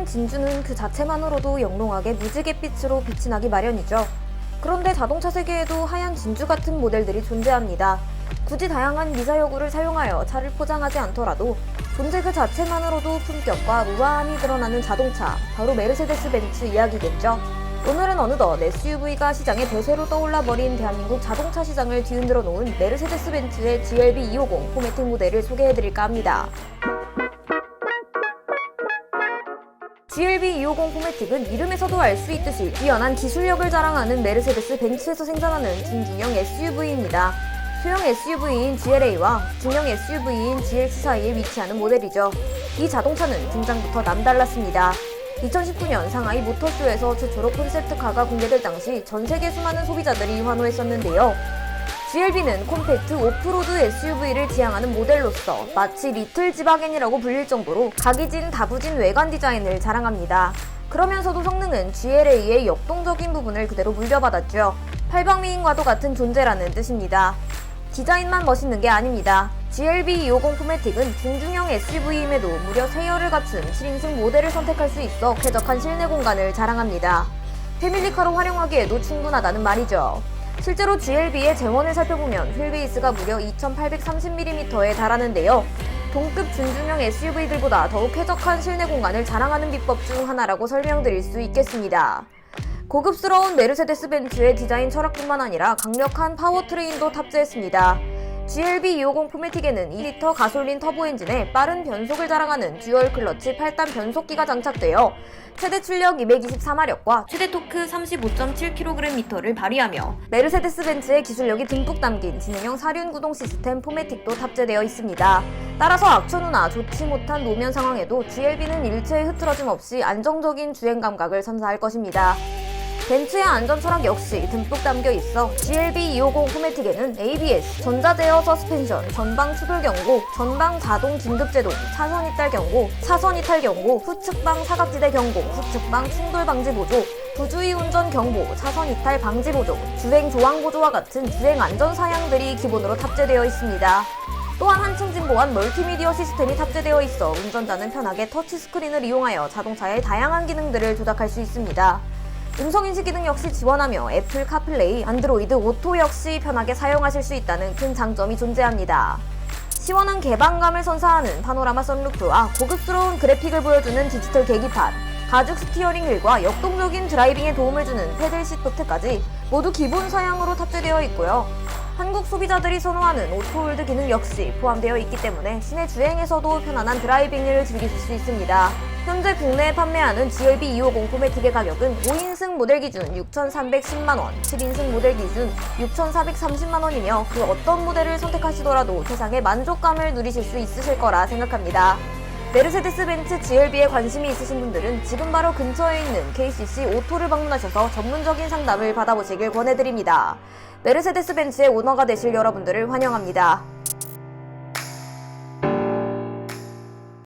하얀 진주는 그 자체만으로도 영롱하게 무지갯빛으로 빛이 나기 마련이죠. 그런데 자동차 세계에도 하얀 진주 같은 모델들이 존재합니다. 굳이 다양한 미사여구를 사용하여 차를 포장하지 않더라도 존재 그 자체만으로도 품격과 우아함이 드러나는 자동차, 바로 메르세데스 벤츠 이야기겠죠. 오늘은 어느덧 SUV가 시장에 대세로 떠올라 버린 대한민국 자동차 시장을 뒤흔들어 놓은 메르세데스 벤츠의 GLB 250 포매틱 모델을 소개해드릴까 합니다. GLB 250 포매틱은 이름에서도 알 수 있듯이 뛰어난 기술력을 자랑하는 메르세데스 벤츠에서 생산하는 중중형 SUV입니다. 소형 SUV인 GLA와 중형 SUV인 GLC 사이에 위치하는 모델이죠. 이 자동차는 등장부터 남달랐습니다. 2019년 상하이 모터쇼에서 최초로 콘셉트카가 공개될 당시 전 세계 수많은 소비자들이 환호했었는데요. GLB는 콤팩트 오프로드 SUV를 지향하는 모델로서 마치 리틀 지바겐이라고 불릴 정도로 각이진 다부진 외관 디자인을 자랑합니다. 그러면서도 성능은 GLA의 역동적인 부분을 그대로 물려받았죠. 팔방미인과도 같은 존재라는 뜻입니다. 디자인만 멋있는 게 아닙니다. GLB 250 포매틱은 중중형 SUV임에도 무려 3열을 갖춘 7인승 모델을 선택할 수 있어 쾌적한 실내 공간을 자랑합니다. 패밀리카로 활용하기에도 충분하다는 말이죠. 실제로 GLB의 재원을 살펴보면 휠베이스가 무려 2830mm에 달하는데요. 동급 준중형 SUV들보다 더욱 쾌적한 실내 공간을 자랑하는 비법 중 하나라고 설명드릴 수 있겠습니다. 고급스러운 메르세데스 벤츠의 디자인 철학뿐만 아니라 강력한 파워트레인도 탑재했습니다. GLB 250 포매틱에는 2리터 가솔린 터보 엔진에 빠른 변속을 자랑하는 듀얼 클러치 8단 변속기가 장착되어 최대 출력 224마력과 최대 토크 35.7kgm를 발휘하며 메르세데스 벤츠의 기술력이 듬뿍 담긴 지능형 사륜 구동 시스템 포매틱도 탑재되어 있습니다. 따라서 악천후나 좋지 못한 노면 상황에도 GLB는 일체의 흐트러짐 없이 안정적인 주행 감각을 선사할 것입니다. 벤츠의 안전 철학 역시 듬뿍 담겨 있어 GLB 250 포매틱에는 ABS, 전자제어 서스펜션, 전방 추돌 경고, 전방 자동 긴급 제동, 차선 이탈 경고, 차선 이탈 경고, 후측방 사각지대 경고, 후측방 충돌 방지 보조, 부주의 운전 경보, 차선 이탈 방지 보조, 주행 조항 보조와 같은 주행 안전 사양들이 기본으로 탑재되어 있습니다. 또한 한층 진보한 멀티미디어 시스템이 탑재되어 있어 운전자는 편하게 터치 스크린을 이용하여 자동차의 다양한 기능들을 조작할 수 있습니다. 음성인식 기능 역시 지원하며 애플 카플레이, 안드로이드 오토 역시 편하게 사용하실 수 있다는 큰 장점이 존재합니다. 시원한 개방감을 선사하는 파노라마 선루프와 고급스러운 그래픽을 보여주는 디지털 계기판, 가죽 스티어링 휠과 역동적인 드라이빙에 도움을 주는 패들 시트까지 모두 기본 사양으로 탑재되어 있고요. 한국 소비자들이 선호하는 오토홀드 기능 역시 포함되어 있기 때문에 시내 주행에서도 편안한 드라이빙을 즐기실 수 있습니다. 현재 국내에 판매하는 GLB 250 포매틱의 가격은 5인승 모델 기준 6,310만원, 7인승 모델 기준 6,430만원이며 그 어떤 모델을 선택하시더라도 세상의 만족감을 누리실 수 있으실 거라 생각합니다. 메르세데스 벤츠 GLB에 관심이 있으신 분들은 지금 바로 근처에 있는 KCC 오토를 방문하셔서 전문적인 상담을 받아보시길 권해드립니다. 메르세데스 벤츠의 오너가 되실 여러분들을 환영합니다.